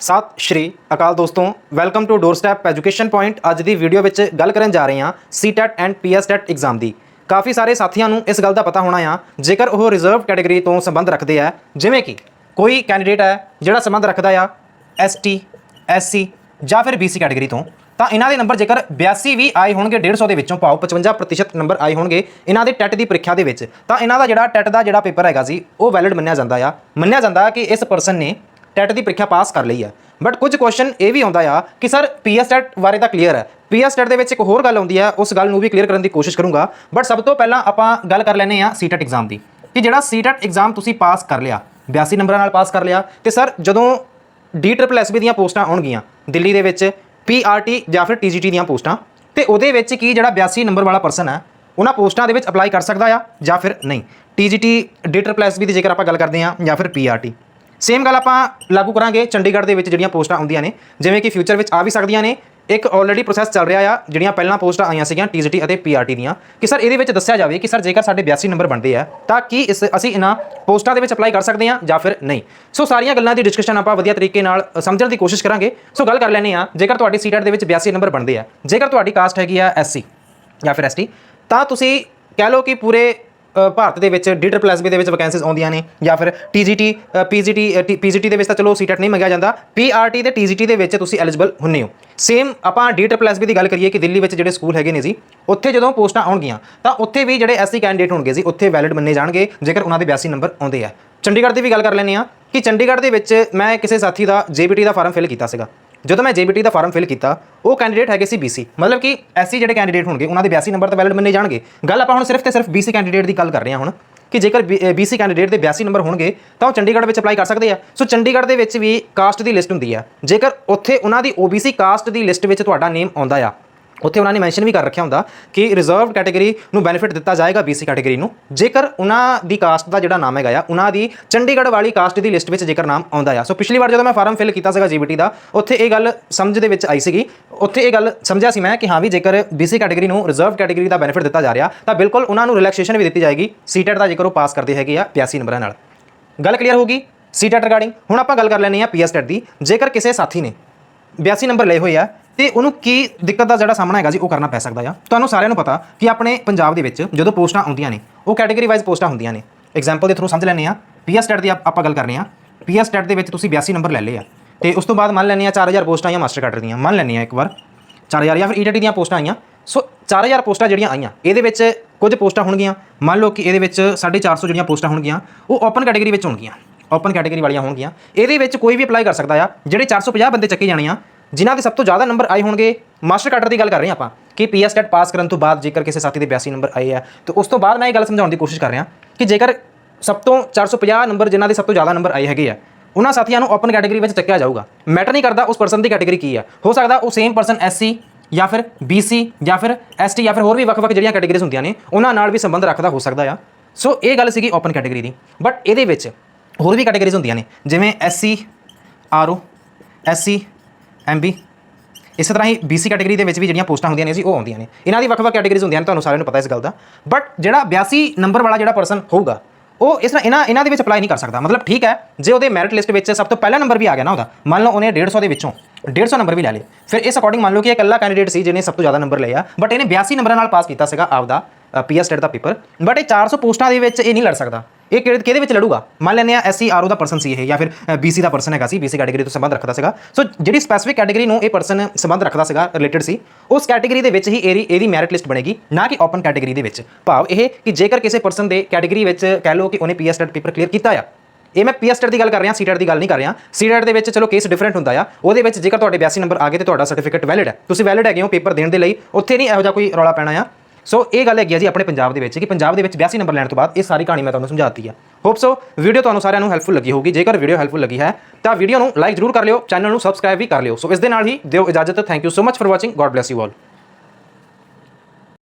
ਸਤਿ, ਸ਼੍ਰੀ ਅਕਾਲ ਦੋਸਤੋ welcome to door step education point ਅੱਜ ਦੀ ਵੀਡੀਓ ਵਿੱਚ ਗੱਲ ਕਰਨ ਜਾ ਰਹੇ ਹਾਂ ਸੀਟੈਟ ਐਂਡ ਪੀਐਸਟੈਟ ਐਗਜ਼ਾਮ ਦੀ। ਕਾਫੀ ਸਾਰੇ ਸਾਥੀਆਂ ਨੂੰ ਇਸ ਗੱਲ ਦਾ ਪਤਾ ਹੋਣਾ ਆ, ਜੇਕਰ ਉਹ ਰਿਜ਼ਰਵ ਕੈਟਾਗਰੀ ਤੋਂ ਸੰਬੰਧ ਰੱਖਦੇ ਆ, ਜਿਵੇਂ ਕਿ ਕੋਈ ਕੈਂਡੀਡੇਟ ਹੈ ਜਿਹੜਾ ਸੰਬੰਧ ਰੱਖਦਾ ਆ ਐਸਟੀ ਐਸਸੀ ਜਾਂ ਫਿਰ ਬੀਸੀ ਕੈਟਾਗਰੀ ਤੋਂ, ਤਾਂ ਇਹਨਾਂ ਦੇ ਨੰਬਰ ਜੇਕਰ 82 ਵੀ ਆਏ ਹੋਣਗੇ 150 ਦੇ ਵਿੱਚੋਂ ਪਾਓ 55% ਨੰਬਰ ਆਏ ਹੋਣਗੇ ਇਹਨਾਂ ਦੇ ਟੈਟ ਦੀ ਪ੍ਰੀਖਿਆ ਦੇ ਵਿੱਚ, ਤਾਂ ਇਹਨਾਂ ਦਾ ਜਿਹੜਾ ਟੈਟ ਦਾ ਜਿਹੜਾ ਪੇਪਰ ਹੈਗਾ ਸੀ, ਉਹ ਵੈਲਿਡ ਮੰਨਿਆ ਜਾਂਦਾ ਆ। ਮੰਨਿਆ ਜਾਂਦਾ ਕਿ ਇਸ ਪਰਸਨ ਨੇ ਟੈਟ ਦੀ ਪ੍ਰੀਖਿਆ ਪਾਸ ਕਰ ਲਈ ਹੈ ਬਟ ਕੁਝ ਕੁਐਸਚਨ ਇਹ ਵੀ ਆਉਂਦਾ ਆ ਕਿ ਸਰ ਪੀਐਸ ਟੈਟ ਬਾਰੇ ਤਾਂ ਕਲੀਅਰ ਹੈ ਪੀਐਸ ਟੈਟ ਦੇ ਵਿੱਚ ਇੱਕ ਹੋਰ ਗੱਲ ਆਉਂਦੀ ਹੈ ਉਸ ਗੱਲ ਨੂੰ ਵੀ ਕਲੀਅਰ ਕਰਨ ਦੀ ਕੋਸ਼ਿਸ਼ ਕਰੂੰਗਾ। ਬਟ ਸਭ ਤੋਂ ਪਹਿਲਾਂ ਆਪਾਂ ਗੱਲ ਕਰ ਲੈਨੇ ਆ ਸੀਟੈਟ ਐਗਜ਼ਾਮ ਦੀ। ਕਿ ਜਿਹੜਾ ਸੀਟੈਟ ਐਗਜ਼ਾਮ ਤੁਸੀਂ ਪਾਸ ਕਰ ਲਿਆ 82 ਨੰਬਰਾਂ ਨਾਲ ਪਾਸ ਕਰ ਲਿਆ, ਤੇ ਸਰ ਜਦੋਂ ਡੀ ਟ੍ਰਿਪਲ ਐਸਬੀ ਦੀਆਂ ਪੋਸਟਾਂ ਆਉਣਗੀਆਂ, ਦਿੱਲੀ ਦੇ ਵਿੱਚ ਪੀਆਰਟੀ ਜਾਂ ਫਿਰ ਟੀਜੀਟੀ ਦੀਆਂ ਪੋਸਟਾਂ, ਤੇ ਉਹਦੇ ਵਿੱਚ ਕੀ ਜਿਹੜਾ 82 ਨੰਬਰ ਵਾਲਾ ਪਰਸਨ ਹੈ ਉਹਨਾਂ ਪੋਸਟਾਂ ਦੇ ਵਿੱਚ ਅਪਲਾਈ ਕਰ ਸਕਦਾ ਆ ਜਾਂ ਫਿਰ ਨਹੀਂ। ਟੀਜੀਟੀ ਡੀ ਟ੍ਰਿਪਲ ਐਸਬੀ ਦੀ ਜੇਕਰ ਆਪਾਂ ਗੱਲ ਕਰਦੇ ਹਾਂ ਜਾਂ ਫਿਰ ਪੀਆਰਟੀ ਸੇਮ ਗੱਲ ਆਪਾਂ ਲਾਗੂ ਕਰਾਂਗੇ ਚੰਡੀਗੜ੍ਹ ਦੇ ਵਿੱਚ ਜਿਹੜੀਆਂ ਪੋਸਟਾਂ ਆਉਂਦੀਆਂ ਨੇ, ਜਿਵੇਂ ਕਿ ਫਿਊਚਰ ਵਿੱਚ ਆ ਵੀ ਸਕਦੀਆਂ ਨੇ। ਇੱਕ ਆਲਰੇਡੀ ਪ੍ਰੋਸੈਸ ਚੱਲ ਰਿਹਾ ਆ, ਜਿਹੜੀਆਂ ਪਹਿਲਾਂ ਪੋਸਟਾਂ ਆਈਆਂ ਸੀਗੀਆਂ ਟੀਜੀਟੀ ਅਤੇ ਪੀਆਰਟੀ ਦੀਆਂ। ਕਿ ਸਰ ਇਹਦੇ ਵਿੱਚ ਦੱਸਿਆ ਜਾਵੇ ਕਿ ਸਰ ਜੇਕਰ ਸਾਡੇ 82 ਨੰਬਰ ਬਣਦੇ ਆ, ਤਾਂ ਕੀ ਇਸ, ਅਸੀਂ ਇਹਨਾਂ ਪੋਸਟਾਂ ਦੇ ਵਿੱਚ ਅਪਲਾਈ ਕਰ ਸਕਦੇ ਹਾਂ ਜਾਂ ਫਿਰ ਨਹੀਂ? ਸੋ ਸਾਰੀਆਂ ਗੱਲਾਂ ਦੀ ਡਿਸਕਸ਼ਨ ਆਪਾਂ ਵਧੀਆ ਤਰੀਕੇ ਨਾਲ ਸਮਝਣ ਦੀ ਕੋਸ਼ਿਸ਼ ਕਰਾਂਗੇ। ਸੋ ਗੱਲ ਕਰ ਲੈਨੇ ਆ, ਜੇਕਰ ਤੁਹਾਡੀ ਸੀਟੈਟ ਦੇ ਵਿੱਚ 82 ਨੰਬਰ ਬਣਦੇ ਆ, ਜੇਕਰ ਤੁਹਾਡੀ ਕਾਸਟ ਹੈਗੀ ਆ ਐਸਸੀ ਜਾਂ ਫਿਰ ਐਸਟੀ ਤਾਂ ਤੁਸੀਂ ਕਹਿ ਲਓ ਕਿ ਪੂਰੇ ਭਾਰਤ ਦੇ ਵਿੱਚ ਡੀ ਟ੍ਰਿਪਲ ਐਸਬੀ ਦੇ ਵਿੱਚ ਵੈਕੈਂਸੀਜ਼ ਆਉਂਦੀਆਂ ਨੇ ਜਾਂ ਫਿਰ ਟੀਜੀਟੀ ਪੀਜੀਟੀ ਪੀਜੀਟੀ ਦੇ ਵਿੱਚ ਤਾਂ ਚਲੋ ਸੀਟੈਟ ਨਹੀਂ ਮੰਗਿਆ ਜਾਂਦਾ ਪੀਆਰਟੀ ਤੇ ਟੀਜੀਟੀ ਦੇ ਵਿੱਚ ਤੁਸੀਂ ਐਲੀਜੀਬਲ ਹੁੰਨੇ ਹੋ। ਸੇਮ ਆਪਾਂ ਡੀ ਟ੍ਰਿਪਲ ਐਸਬੀ ਦੀ ਗੱਲ ਕਰੀਏ ਕਿ ਦਿੱਲੀ ਵਿੱਚ ਜਿਹੜੇ ਸਕੂਲ ਹੈਗੇ ਨੇ ਜੀ, ਉੱਥੇ ਜਦੋਂ ਪੋਸਟਾਂ ਆਉਣਗੀਆਂ, ਤਾਂ ਉੱਥੇ ਵੀ ਜਿਹੜੇ ਐਸਸੀ ਕੈਂਡੀਡੇਟ ਹੋਣਗੇ ਜੀ, ਉੱਥੇ ਵੈਲਿਡ ਮੰਨੇ ਜਾਣਗੇ, ਜੇਕਰ ਉਹਨਾਂ ਦੇ 82 ਨੰਬਰ ਆਉਂਦੇ ਆ। ਚੰਡੀਗੜ੍ਹ ਦੀ ਵੀ ਗੱਲ ਕਰ ਲੈਂਦੇ ਆ ਕਿ ਚੰਡੀਗੜ੍ਹ ਦੇ ਵਿੱਚ ਮੈਂ ਕਿਸੇ ਸਾਥੀ ਦਾ ਜੇਬੀਟੀ ਦਾ ਫਾਰਮ ਫਿਲ ਕੀਤਾ ਸੀਗਾ। ਜਦੋਂ ਮੈਂ ਜੇਬੀਟੀ ਦਾ ਫਾਰਮ ਫਿਲ ਕੀਤਾ, ਉਹ ਕੈਂਡੀਡੇਟ ਹੈਗੇ ਸੀ ਬੀਸੀ ਮਤਲਬ ਕਿ ਐਸਸੀ ਜਿਹੜੇ ਕੈਂਡੀਡੇਟ ਹੋਣਗੇ, ਉਹਨਾਂ ਦੇ 82 ਨੰਬਰ ਤਾਂ ਵੈਲਿਡ ਮੰਨੇ ਜਾਣਗੇ। ਗੱਲ ਆਪਾਂ ਹੁਣ ਸਿਰਫ ਤੇ ਸਿਰਫ ਬੀਸੀ ਕੈਂਡੀਡੇਟ ਦੀ ਗੱਲ ਕਰ ਰਹੇ ਹਾਂ ਹੁਣ, ਕਿ ਜੇਕਰ ਬੀਸੀ ਕੈਂਡੀਡੇਟ ਦੇ 82 ਨੰਬਰ ਹੋਣਗੇ, ਤਾਂ ਉਹ ਚੰਡੀਗੜ੍ਹ ਵਿੱਚ ਅਪਲਾਈ ਕਰ ਸਕਦੇ ਆ। ਸੋ ਚੰਡੀਗੜ੍ਹ ਦੇ ਵਿੱਚ ਵੀ ਕਾਸਟ ਦੀ ਲਿਸਟ ਹੁੰਦੀ ਆ। ਜੇਕਰ ਉੱਥੇ ਉਹਨਾਂ ਦੀ OBC ਕਾਸਟ ਦੀ ਲਿਸਟ ਵਿੱਚ ਤੁਹਾਡਾ ਨੇਮ ਆਉਂਦਾ ਆ ਉੱਥੇ ਉਹਨਾਂ ਨੇ ਮੈਂਸ਼ਨ ਵੀ ਕਰ ਰੱਖਿਆ ਹੁੰਦਾ ਕਿ ਰਿਜ਼ਰਵਡ ਕੈਟਾਗਰੀ ਨੂੰ ਬੈਨੀਫਿਟ ਦਿੱਤਾ ਜਾਏਗਾ BC ਕੈਟਾਗਰੀ ਨੂੰ। ਜੇਕਰ ਉਹਨਾਂ ਦੀ ਕਾਸਟ ਦਾ ਜਿਹੜਾ ਨਾਮ ਹੈਗਾ ਆ, ਉਹਨਾਂ ਦੀ ਚੰਡੀਗੜ੍ਹ ਵਾਲੀ ਕਾਸਟ ਦੀ ਲਿਸਟ ਵਿੱਚ ਜੇਕਰ ਨਾਮ ਆਉਂਦਾ ਆ। ਸੋ ਪਿਛਲੀ ਵਾਰ ਜਦੋਂ ਮੈਂ ਫਾਰਮ ਫਿਲ ਕੀਤਾ ਸੀਗਾ ਜੀਬੀਟੀ ਦਾ, ਉੱਥੇ ਇਹ ਗੱਲ ਸਮਝ ਦੇ ਵਿੱਚ ਆਈ ਸੀਗੀ। ਉੱਥੇ ਇਹ ਗੱਲ ਸਮਝਿਆ ਸੀ ਮੈਂ ਕਿ ਹਾਂ ਵੀ ਜੇਕਰ BC ਕੈਟਾਗਰੀ ਨੂੰ ਰਿਜ਼ਰਵ ਕੈਟਾਗਰੀ ਦਾ ਬੈਨੀਫਿਟ ਦਿੱਤਾ ਜਾ ਰਿਹਾ, ਤਾਂ ਬਿਲਕੁਲ ਉਹਨਾਂ ਨੂੰ ਰਿਲੈਕਸੇਸ਼ਨ ਵੀ ਦਿੱਤੀ ਜਾਏਗੀ। ਸੀਟੈਟ ਦਾ ਜੇਕਰ ਉਹ ਪਾਸ ਕਰਦੇ ਹੈਗੇ ਆ 82 ਨੰਬਰਾਂ ਨਾਲ। ਗੱਲ ਕਲੀਅਰ ਹੋ ਹੋਗੀ ਸੀਟੈਟ ਰਿਗਾਰਡਿੰਗ ਹੁਣ ਆਪਾਂ ਗੱਲ ਕਰ ਲੈਣੀ ਆ ਪੀਐਸਟੈਟ ਦੀ। ਜੇਕਰ ਕਿਸੇ ਸਾਥੀ ਨੇ 82 ਨੰਬਰ ਲਏ ਹੋਏ ਆ ਤੇ ਉਹਨੂੰ ਕੀ ਦਿੱਕਤ ਦਾ ਜਿਹੜਾ ਸਾਹਮਣਾ ਹੈਗਾ ਜੀ, ਉਹ ਕਰਨਾ ਪੈ ਸਕਦਾ ਆ। ਤੁਹਾਨੂੰ ਸਾਰਿਆਂ ਨੂੰ ਪਤਾ ਕਿ ਆਪਣੇ ਪੰਜਾਬ ਦੇ ਵਿੱਚ ਜਦੋਂ ਪੋਸਟਾਂ ਆਉਂਦੀਆਂ ਨੇ, ਉਹ ਕੈਟਾਗਰੀ ਵਾਈਜ਼ ਪੋਸਟਾਂ ਹੁੰਦੀਆਂ ਨੇ। ਐਗਜ਼ਾਮਪਲ ਦੇ ਥਰੂ ਸਮਝ ਲੈਂਦੇ ਆ। ਪੀਐਸਟੈਟ ਦੀ ਆਪਾਂ ਗੱਲ ਕਰਨੀ ਆ। ਪੀਐਸਟੈਟ ਦੇ ਵਿੱਚ ਤੁਸੀਂ 82 ਨੰਬਰ ਲੈ ਲਏ ਆ। ਤੇ ਉਸ ਤੋਂ ਬਾਅਦ ਮੰਨ ਲੈਂਦੇ ਆ 4000 ਪੋਸਟਾਂ ਆਈਆਂ ਮਾਸਟਰ ਕਾਡਰ ਦੀਆਂ। ਮੰਨ ਲੈਂਦੇ ਆ ਇੱਕ ਵਾਰ। 4000 ਜਾਂ ਫਿਰ ਈਟੀਟੀ ਦੀਆਂ ਪੋਸਟਾਂ ਆਈਆਂ। ਸੋ 4000 ਪੋਸਟਾਂ ਜਿਹੜੀਆਂ ਆਈਆਂ, ਇਹਦੇ ਵਿੱਚ ਕੁਝ ਪੋਸਟਾਂ ਹੋਣਗੀਆਂ। ਮੰਨ ਲਓ ਕਿ ਇਹਦੇ ਵਿੱਚ 450 ਜਿਹੜੀਆਂ ਪੋਸਟਾਂ ਹੋਣਗੀਆਂ, ਉਹ ਓਪਨ ਕੈਟਾਗਰੀ ਵਿੱਚ ਹੋਣਗੀਆਂ। ਓਪਨ ਕੈਟਾਗਰੀ ਵਾਲੀਆਂ ਹੋਣਗੀਆਂ। ਇਹਦੇ ਵਿੱਚ ਕੋਈ ਵੀ ਅਪਲਾਈ ਕਰ ਸਕਦਾ ਆ। ਜਿਹੜੇ 450 ਬੰਦੇ ਚੱਕੇ ਜਾਣੇ ਆ ਜਿਨ੍ਹਾਂ ਦੇ ਸਭ ਤੋਂ ਜ਼ਿਆਦਾ ਨੰਬਰ ਆਏ ਹੋਣਗੇ, ਮਾਸਟਰ ਕਾਡਰ ਦੀ ਗੱਲ ਕਰ ਰਹੇ ਹਾਂ ਆਪਾਂ, ਕਿ ਪੀਐਸ ਟੈਟ ਪਾਸ ਕਰਨ ਤੋਂ ਬਾਅਦ ਜੇਕਰ ਕਿਸੇ ਸਾਥੀ ਦੇ 82 ਨੰਬਰ ਆਏ ਆ, ਤੇ ਉਸ ਤੋਂ ਬਾਅਦ ਮੈਂ ਇਹ ਗੱਲ ਸਮਝਾਉਣ ਦੀ ਕੋਸ਼ਿਸ਼ ਕਰ ਰਿਹਾ ਕਿ ਜੇਕਰ ਸਭ ਤੋਂ 450 ਨੰਬਰ ਜਿਨ੍ਹਾਂ ਦੇ ਸਭ ਤੋਂ ਜ਼ਿਆਦਾ ਨੰਬਰ ਆਏ ਹੈਗੇ ਆ, ਉਹਨਾਂ ਸਾਥੀਆਂ ਨੂੰ ਓਪਨ ਕੈਟਾਗਰੀ ਵਿੱਚ ਚੱਕਿਆ ਜਾਊਗਾ। ਮੈਟਰ ਨਹੀਂ ਕਰਦਾ ਉਸ ਪਰਸਨ ਦੀ ਕੈਟਾਗਰੀ ਕੀ ਆ। ਹੋ ਸਕਦਾ ਉਹ ਸੇਮ ਪਰਸਨ ਐਸਸੀ ਜਾਂ ਫਿਰ BC ਜਾਂ ਫਿਰ ST ਜਾਂ ਫਿਰ ਹੋਰ ਵੀ ਵੱਖ-ਵੱਖ ਜਿਹੜੀਆਂ ਕੈਟਾਗਰੀਜ਼ ਹੁੰਦੀਆਂ ਨੇ, ਉਹਨਾਂ ਨਾਲ ਵੀ ਸੰਬੰਧ ਰੱਖਦਾ ਹੋ ਸਕਦਾ ਆ। ਸੋ ਇਹ ਗੱਲ ਸੀਗੀ ਓਪਨ ਕੈਟਾਗਰੀ ਦੀ। ਬਟ ਇਹਦੇ ਵਿੱਚ ਹੋਰ ਵੀ ਕੈਟਾਗਰੀਜ਼ ਹੁੰਦੀਆਂ ਨੇ, ਜਿਵੇਂ SC RO SC MB ਇਸੇ ਤਰ੍ਹਾਂ ਹੀ BC ਕੈਟਾਗਰੀ ਦੇ ਵਿੱਚ ਵੀ ਜਿਹੜੀਆਂ ਪੋਸਟਾਂ ਹੁੰਦੀਆਂ ਨੇ ਜੀ ਉਹ ਆਉਂਦੀਆਂ ਨੇ। ਇਹਨਾਂ ਦੀ ਵੱਖ-ਵੱਖ ਕੈਟਾਗਰੀਜ਼ ਹੁੰਦੀਆਂ ਨੇ, ਤੁਹਾਨੂੰ ਸਾਰਿਆਂ ਨੂੰ ਪਤਾ ਇਸ ਗੱਲ ਦਾ। ਬਟ ਜਿਹੜਾ 82 ਨੰਬਰ ਵਾਲਾ ਜਿਹੜਾ ਪਰਸਨ ਹੋਊਗਾ, ਉਹ ਇਸ ਤਰ੍ਹਾਂ ਇਹਨਾਂ ਇਹਨਾਂ ਦੇ ਵਿੱਚ ਅਪਲਾਈ ਨਹੀਂ ਕਰ ਸਕਦਾ। ਮਤਲਬ ਠੀਕ ਹੈ, ਜੇ ਉਹਦੇ ਮੈਰਿਟ ਲਿਸਟ ਵਿੱਚ ਸਭ ਤੋਂ ਪਹਿਲਾ ਨੰਬਰ ਵੀ ਆ ਗਿਆ ਨਾ ਉਹਦਾ, ਮੰਨ ਲਓ ਉਹਨੇ 150 ਦੇ ਵਿੱਚੋਂ 150 ਨੰਬਰ ਵੀ ਲੈ ਲਏ। ਫਿਰ ਇਸ ਅਕੋਰਡਿੰਗ ਮੰਨ ਲਓ ਕਿ ਇਹ ਇਕੱਲਾ ਕੈਂਡੀਡੇਟ ਸੀ ਜਿਹਨੇ ਸਭ ਤੋਂ ਜ਼ਿਆਦਾ ਨੰਬਰ ਲਏ ਆ ਬਟ ਇਹਨੇ 82 ਨੰਬਰਾਂ ਨਾਲ ਪਾਸ ਕੀਤਾ ਸੀਗਾ ਆਪਦਾ ਪੀਐਸ ਟੈਟ ਦਾ ਪੇਪਰ ਬਟ ਇਹ 400 ਪੋਸਟਾਂ ਦੇ ਵਿੱਚ ਇਹ ਨਹੀਂ ਲੜ ਸਕਦਾ। ਇਹ ਕਿਹੜੇ ਕਿਹਦੇ ਵਿੱਚ ਲੜੂਗਾ? ਮੰਨ ਲੈਂਦੇ ਆ ਐਸਸੀ ਆਰਓ ਦਾ ਪਰਸਨ ਸੀ ਇਹ, ਜਾਂ ਫਿਰ ਬੀਸੀ ਦਾ ਪਰਸਨ ਹੈਗਾ ਸੀ ਬੀਸੀ ਕੈਟਾਗਰੀ ਤੋਂ ਸੰਬੰਧ ਰੱਖਦਾ ਸੀਗਾ। ਸੋ ਜਿਹੜੀ ਸਪੈਸੀਫਿਕ ਕੈਟਾਗਰੀ ਨੂੰ ਇਹ ਪਰਸਨ ਸੰਬੰਧ ਰੱਖਦਾ ਸੀਗਾ ਰਿਲੇਟਡ ਸੀ, ਉਸ ਕੈਟਾਗਰੀ ਦੇ ਵਿੱਚ ਹੀ ਇਹਦੀ ਇਹਦੀ ਮੈਰਿਟ ਲਿਸਟ ਬਣੇਗੀ, ਨਾ ਕਿ ਓਪਨ ਕੈਟਾਗਰੀ ਦੇ ਵਿੱਚ। ਭਾਵ ਇਹ ਕਿ ਜੇਕਰ ਕਿਸੇ ਪਰਸਨ ਦੇ ਕੈਟਾਗਰੀ ਵਿੱਚ ਕਹਿ ਲਓ ਕਿ ਉਹਨੇ ਪੀਐਸ ਟੈਟ ਪੇਪਰ ਕਲੀਅਰ ਕੀਤਾ ਆ, ਇਹ ਮੈਂ ਪੀਐਸ ਟੈਟ ਦੀ ਗੱਲ ਕਰ ਰਿਹਾ ਸੀਟੈਟ ਦੀ ਗੱਲ ਨਹੀਂ ਕਰ ਰਿਹਾ। ਸੀਟੈਟ ਦੇ ਵਿੱਚ ਚਲੋ ਕੇਸ ਡਿਫਰੈਂਟ ਹੁੰਦਾ ਆ, ਉਹਦੇ ਵਿੱਚ ਜੇਕਰ ਤੁਹਾਡੇ 82 ਨੰਬਰ ਆ ਗਏ ਤੇ ਤੁਹਾਡਾ ਸਰਟੀਫਿਕੇਟ ਵੈਲਿਡ ਹੈ। ਤੁਸੀਂ ਵੈਲਿਡ ਹੈਗੇ ਹੋ ਪੇਪਰ ਦੇਣ ਦੇ ਲਈ, ਉੱਥੇ ਨਹੀਂ ਇਹੋ ਜਿਹਾ ਕੋਈ ਰੌਲਾ ਪੈਣਾ ਆ। ਸੋ ਇਹ ਗੱਲ ਹੈਗੀ ਆ ਜੀ ਆਪਣੇ ਪੰਜਾਬ ਦੇ ਵਿੱਚ ਕਿ ਪੰਜਾਬ ਦੇ ਵਿੱਚ 82 ਨੰਬਰ ਲੈਣ ਤੋਂ ਬਾਅਦ ਇਹ ਸਾਰੀ ਕਹਾਣੀ ਮੈਂ ਤੁਹਾਨੂੰ ਸਮਝਾਤੀ ਆ। ਹੋਪ ਸੋ ਵੀਡੀਓ ਤੁਹਾਨੂੰ ਸਾਰਿਆਂ ਨੂੰ ਹੈਲਪਫੁਲ ਲੱਗੀ ਹੋਊਗੀ। ਜੇਕਰ ਵੀਡੀਓ ਹੈਲਪਫੁਲ ਲੱਗੀ ਹੈ, ਤਾਂ ਵੀਡੀਓ ਨੂੰ ਲਾਈਕ ਜ਼ਰੂਰ ਕਰ ਲਿਓ ਚੈਨਲ ਨੂੰ ਸਬਸਕ੍ਰਾਈਬ ਵੀ ਕਰ ਲਿਓ। ਸੋ ਇਸ ਦੇ ਨਾਲ ਹੀ ਦਿਓ ਇਜਾਜ਼ਤ। Thank you so much for watching God bless you all